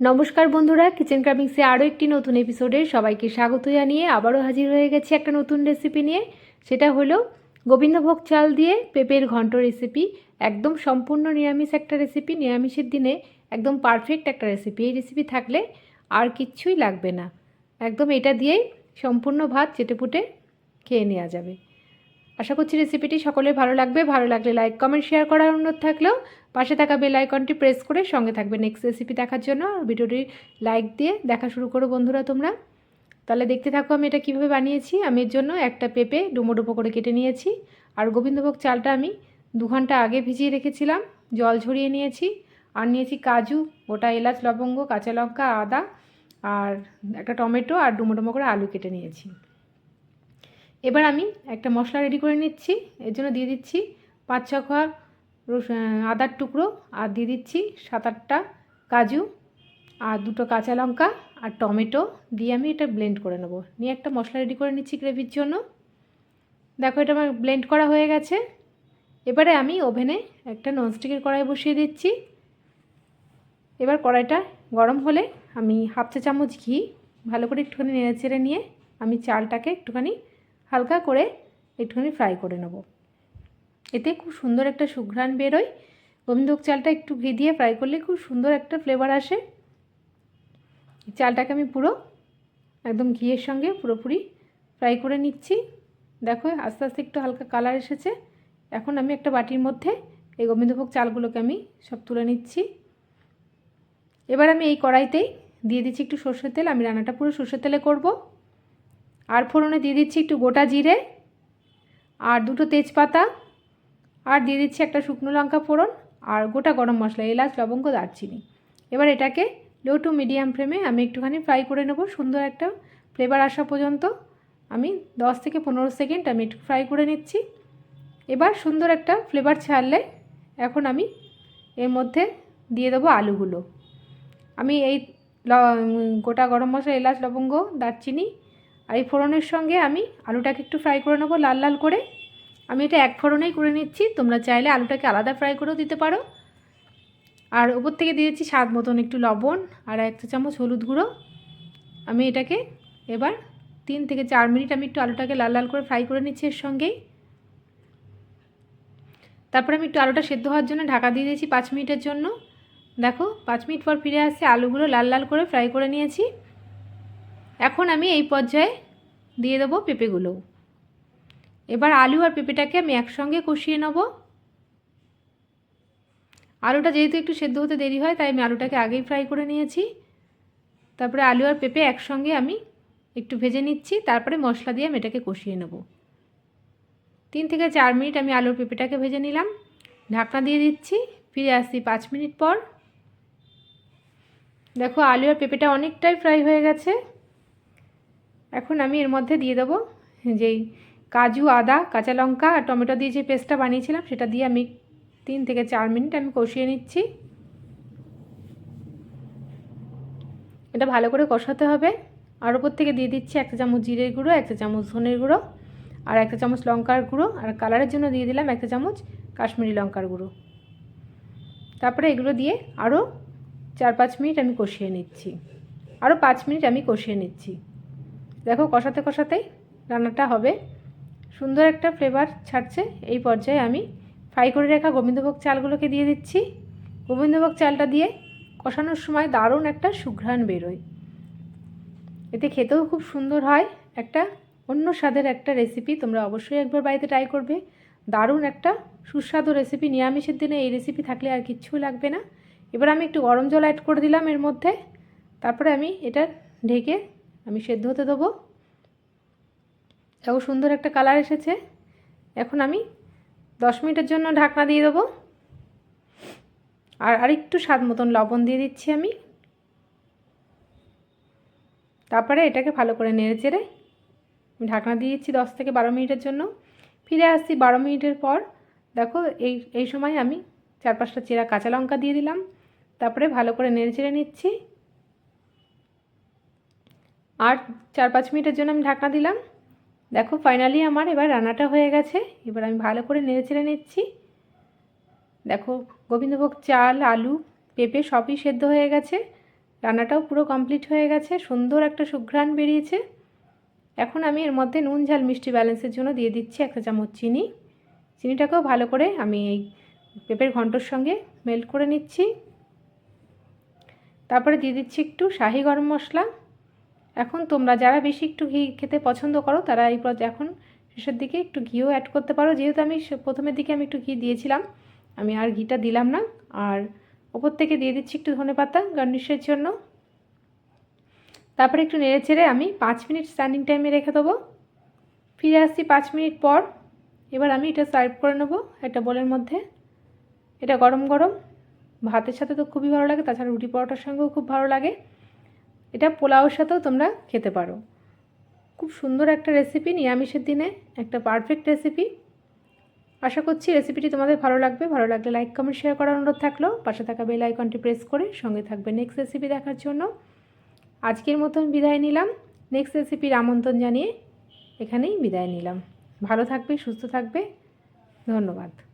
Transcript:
নমস্কার বন্ধুরা কিচেন ক্রাবিংসে আরও একটি নতুন এপিসোডে সবাইকে স্বাগত জানিয়ে আবারও হাজির হয়ে গেছি একটা নতুন রেসিপি নিয়ে। সেটা হলো গোবিন্দভোগ চাল দিয়ে পেঁপের ঘন্ট রেসিপি একদম সম্পূর্ণ নিরামিষ একটা রেসিপি নিরামিষের দিনে একদম পারফেক্ট একটা রেসিপি এই রেসিপি থাকলে আর কিচ্ছুই লাগবে না। একদম এটা দিয়েই সম্পূর্ণ ভাত চেটেপুটে খেয়ে নেওয়া যাবে। আশা করছি রেসিপিটি সকলের ভালো লাগবে। ভালো লাগলে লাইক কমেন্ট শেয়ার করার অনুরোধ থাকলেও পাশে থাকা বেল আইকনটি প্রেস করে সঙ্গে থাকবে নেক্সট রেসিপি দেখার জন্য। ভিডিওটি লাইক দিয়ে দেখা শুরু করো বন্ধুরা তোমরা। তাহলে দেখতে থাকো আমি এটা কীভাবে বানিয়েছি। আমি এর জন্য একটা পেঁপে ডুমো ডুমো করে কেটে নিয়েছি। আর গোবিন্দভোগ চালটা আমি দু ঘণ্টা আগে ভিজিয়ে রেখেছিলাম। জল ঝরিয়ে নিয়েছি। আর নিয়েছি কাজু, গোটা এলাচ, লবঙ্গ, কাঁচা লঙ্কা, আদা, আর একটা টমেটো আর ডুমো ডুমো করে আলু কেটে নিয়েছি। এবার আমি একটা মশলা রেডি করে নিচ্ছি। এর জন্য দিয়ে দিচ্ছি পাঁচ ছ খোয়া আদার টুকরো আর দিয়ে দিচ্ছি সাত আটটা কাজু আর দুটো কাঁচা লঙ্কা আর টমেটো দিয়ে আমি এটা ব্লেন্ড করে নেব। নিয়ে একটা মশলা রেডি করে নিচ্ছি গ্রেভির জন্য। দেখো এটা আমার ব্লেন্ড করা হয়ে গেছে। এবারে আমি ওভেনে একটা ননস্টিকের কড়াই বসিয়ে দিচ্ছি। এবার কড়াইটা গরম হলে আমি হাফ চা চামচ ঘি ভালো করে একটুখানি নেড়ে চেড়ে নিয়ে আমি চালটাকে একটুখানি হালকা করে একটুখানি ফ্রাই করে নেব। এতে খুব সুন্দর একটা সুঘ্রাণ বেরোয়। গোবিন্দভোগ চালটা একটু ঘি দিয়ে ফ্রাই করলে খুব সুন্দর একটা ফ্লেভার আসে। চালটাকে আমি পুরো একদম ঘিয়ের সঙ্গে পুরোপুরি ফ্রাই করে নিচ্ছি। দেখো, আস্তে আস্তে একটু হালকা কালার এসেছে। এখন আমি একটা বাটির মধ্যে এই গোবিন্দভোগ চালগুলোকে আমি সব তুলে নিচ্ছি। এবার আমি এই কড়াইতেই দিয়ে দিচ্ছি একটু সর্ষের তেল। আমি রান্নাটা পুরো সর্ষের তেলে করব। আর ফোড়নে দিয়ে দিচ্ছি একটু গোটা জিরে আর দুটো তেজপাতা আর দিয়ে দিচ্ছি একটা শুকনো লঙ্কা ফোড়ন আর গোটা গরম মশলা, এলাচ, লবঙ্গ, দারচিনি। এবার এটাকে লো টু মিডিয়াম ফ্লেমে আমি একটুখানি ফ্রাই করে নেব, সুন্দর একটা ফ্লেভার আসা পর্যন্ত। আমি দশ থেকে পনেরো সেকেন্ড আমি একটু ফ্রাই করে নিচ্ছি। এবার সুন্দর একটা ফ্লেভার ছাড়লে এখন আমি এর মধ্যে দিয়ে দেবো আলুগুলো। আমি এই গোটা গরম মশলা, এলাচ, লবঙ্গ, দারচিনি আর এই ফোড়নের সঙ্গে আমি আলুটাকে একটু ফ্রাই করে নেব লাল লাল করে। আমি এটা এক ফোড়নেই করে নিচ্ছি, তোমরা চাইলে আলুটাকে আলাদা ফ্রাই করেও দিতে পারো। আর ওপর থেকে দিয়েছি স্বাদ মতন একটু লবণ আর এক চামচ হলুদ গুঁড়ো। আমি এটাকে এবার তিন থেকে চার মিনিট আমি একটু আলুটাকে লাল লাল করে ফ্রাই করে নিচ্ছি এর সঙ্গেই। তারপরে আমি একটু আলুটা সেদ্ধ হওয়ার জন্য ঢাকা দিয়ে দিয়েছি পাঁচ মিনিটের জন্য। দেখো, পাঁচ মিনিট পর ফিরে আসছে, আলুগুলো লাল লাল করে ফ্রাই করে নিয়েছি। এখন আমি এই পর্যায়ে দিয়ে দেবো পেঁপেগুলো এবার আলু আর পেঁপেটাকে আমি একসঙ্গে কষিয়ে নেব। আলুটা যেহেতু একটু সেদ্ধ হতে দেরি হয়, তাই আমি আলুটাকে আগেই ফ্রাই করে নিয়েছি। তারপরে আলু আর পেঁপে একসঙ্গে আমি একটু ভেজে নিচ্ছি, তারপরে মশলা দিয়ে আমি এটাকে কষিয়ে নেব। তিন থেকে চার মিনিট আমি আলুর পেঁপেটাকে ভেজে নিলাম। ঢাকনা দিয়ে দিচ্ছি, ফিরে আসছি পাঁচ মিনিট পর। দেখো, আলু আর পেঁপেটা অনেকটাই ফ্রাই হয়ে গেছে। এখন আমি এর মধ্যে দিয়ে দেবো যেই কাজু, আদা, কাঁচা লঙ্কা আর টমেটো দিয়ে যে পেস্টটা বানিয়েছিলাম সেটা দিয়ে আমি তিন থেকে চার মিনিট আমি কষিয়ে নিচ্ছি। এটা ভালো করে কষাতে হবে। আর ওপর থেকে দিয়ে দিচ্ছি একটা চামচ জিরের গুঁড়ো একটা চামচ ধনের গুঁড়ো আর একটা চামচ লঙ্কার গুঁড়ো। আর কালারের জন্য দিয়ে দিলাম একটা চামচ কাশ্মীরি লঙ্কার গুঁড়ো। তারপরে এগুলো দিয়ে আরও চার পাঁচ মিনিট আমি কষিয়ে নিচ্ছি। আরও পাঁচ মিনিট আমি কষিয়ে নিচ্ছি। দেখো কষাতে কষাতেই রান্নাটা হবে। সুন্দর একটা ফ্লেভার ছাড়ছে। এই পর্যায়ে আমি ফ্রাই করে রাখা গোবিন্দভোগ চালগুলোকে দিয়ে দিচ্ছি। গোবিন্দভোগ চালটা দিয়ে কষানোর সময় দারুণ একটা সুঘ্রাণ বেরোয়। এতে খেতেও খুব সুন্দর হয়। একটা অন্য স্বাদের একটা রেসিপি তোমরা অবশ্যই একবার বাড়িতে ট্রাই করবে। দারুণ একটা সুস্বাদু রেসিপি নিরামিষের দিনে এই রেসিপি থাকলে আর কিচ্ছু লাগবে না। এবার আমি একটু গরম জল অ্যাড করে দিলাম এর মধ্যে। তারপরে আমি এটা ঢেকে আমি সেদ্ধ হতে দেবো। দেখো সুন্দর একটা কালার এসেছে। এখন আমি দশ মিনিটের জন্য ঢাকনা দিয়ে দেবো। আর আরেকটু স্বাদ মতন লবণ দিয়ে দিচ্ছি আমি। তারপরে এটাকে ভালো করে নেড়ে চেড়ে আমি ঢাকনা দিয়ে দিচ্ছি দশ থেকে বারো মিনিটের জন্য। ফিরে আসছি বারো মিনিটের পর। দেখো এই এই সময় আমি চার পাঁচটা চেরা কাঁচা লঙ্কা দিয়ে দিলাম। তারপরে ভালো করে নেড়ে চেড়ে নিচ্ছি। আর চার পাঁচ মিনিটের জন্য আমি ঢাকনা দিলাম। দেখো ফাইনালি আমার এবার রান্নাটা হয়ে গেছে। এবার আমি ভালো করে নেড়ে চেড়ে নিচ্ছি। দেখো, গোবিন্দভোগ চাল, আলু, পেঁপে সবই সেদ্ধ হয়ে গেছে। রান্নাটাও পুরো কমপ্লিট হয়ে গেছে। সুন্দর একটা সুঘ্রাণ বেরিয়েছে। এখন আমি এর মধ্যে নুন, ঝাল, মিষ্টি ব্যালেন্সের জন্য দিয়ে দিচ্ছি একটা চামচ চিনি। চিনিটাকেও ভালো করে আমি এই পেঁপের ঘন্টর সঙ্গে মেল্ট করে নিচ্ছি। তারপরে দিয়ে দিচ্ছি একটু শাহি গরম মশলা। এখন তোমরা যারা বেশি একটু ঘি খেতে পছন্দ করো, তারা এই এখন শেষের দিকে একটু ঘিও অ্যাড করতে পারো। যেহেতু আমি প্রথমের দিকে আমি একটু ঘি দিয়েছিলাম, আমি আর ঘিটা দিলাম না। আর ওপর থেকে দিয়ে দিচ্ছি একটু ধনে পাতা গার্নিশের জন্য। তারপরে একটু নেড়ে চেড়ে আমি পাঁচ মিনিট স্ট্যান্ডিং টাইমে রেখে দেবো। ফিরে আসছি পাঁচ মিনিট পর। এবার আমি এটা সার্ভ করে নেব একটা বোলের মধ্যে। এটা গরম গরম। ভাতের সাথে তো খুবই ভালো লাগে, তাছাড়া রুটি পরোটার সঙ্গেও খুব ভালো লাগে। এটা পোলাওর সাথেও তোমরা খেতে পারো। খুব সুন্দর একটা রেসিপি নিরামিষের দিনে একটা পারফেক্ট রেসিপি আশা করছি রেসিপিটি তোমাদের ভালো লাগবে। ভালো লাগলে লাইক কমেন্ট শেয়ার করার অনুরোধ থাকল। পাশে থাকা বেল আইকনটি প্রেস করে সঙ্গে থাকবে নেক্সট রেসিপি দেখার জন্য। আজকের মতন বিদায় নিলাম। নেক্সট রেসিপির আমন্ত্রণ জানিয়ে এখানেই বিদায় নিলাম। ভালো থাকবে, সুস্থ থাকবে। ধন্যবাদ।